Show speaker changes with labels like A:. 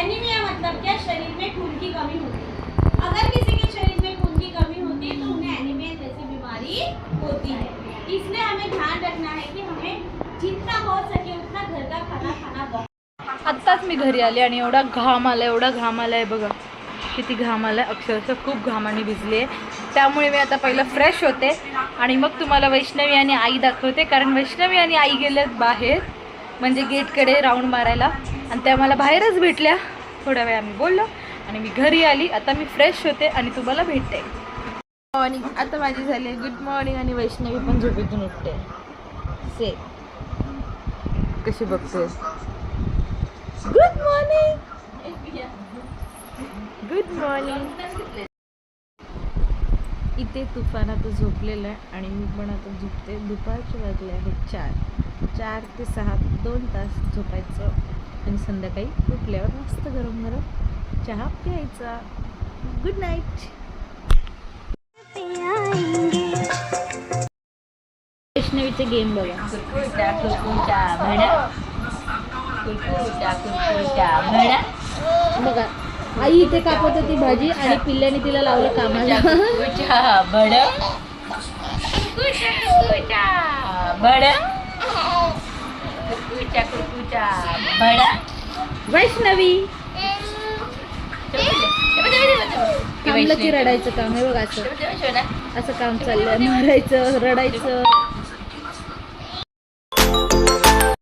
A: Anaemia मतलब क्या? शरीर में खून की कमी होती है। अगर किसी के शरीर में खून की कमी होती है तो उन्हें एनीमिया जैसी बीमारी होती है। इसलिए हमें ध्यान रखना है कि हमें जितना हो सके उतना घर का खाना खाना बहुत
B: आत्ताच मी घरी आले आणि एवढा घाम आला आहे एवढा घाम आला आहे बघा. किती घाम आला आहे अक्षरशः खूप घामाने भिजली आहे. त्यामुळे मी आता पहिलं फ्रेश होते. आणि मग तुम्हाला वैष्णवी आणि आई दाखवते. कारण वैष्णवी आणि आई गेल्यात बाहेर. म्हणजे गेटकडे राऊंड मारायला. आणि त्या मला बाहेरच भेटल्या. थोड्या वेळ आम्ही बोललो आणि मी घरी आली. आता मी फ्रेश होते आणि तुम्हाला भेटते.
C: मॉर्निंग आता माझी झाली गुड मॉर्निंग आणि वैष्णवी पण झोपेतून उठते. से. कशी बघते गुड मॉर्निंग गुड मॉर्निंग इथे तुफान आता झोपलेलं आहे आणि मी पण आता झोपते. दुपारचे वाजले आहेत चार. चार ते सहा दोन तास झोपायचं. आणि संध्याकाळी उठल्यावर मस्त गरम गरम चहा प्यायचा. गुड नाईट वैष्णवीचे गेम बघा. बघा
D: आई इथे कापत होती भाजी आणि
C: पिल्ल्याने तिला लावलं कामाला. कुरकुरच्या
D: कुरकुरच्या बड्या
C: वैष्णवी.
D: थांबलं की रडायचं काम
C: आहे बघा असं. असं काम चाललंय. मारायचं रडायचं.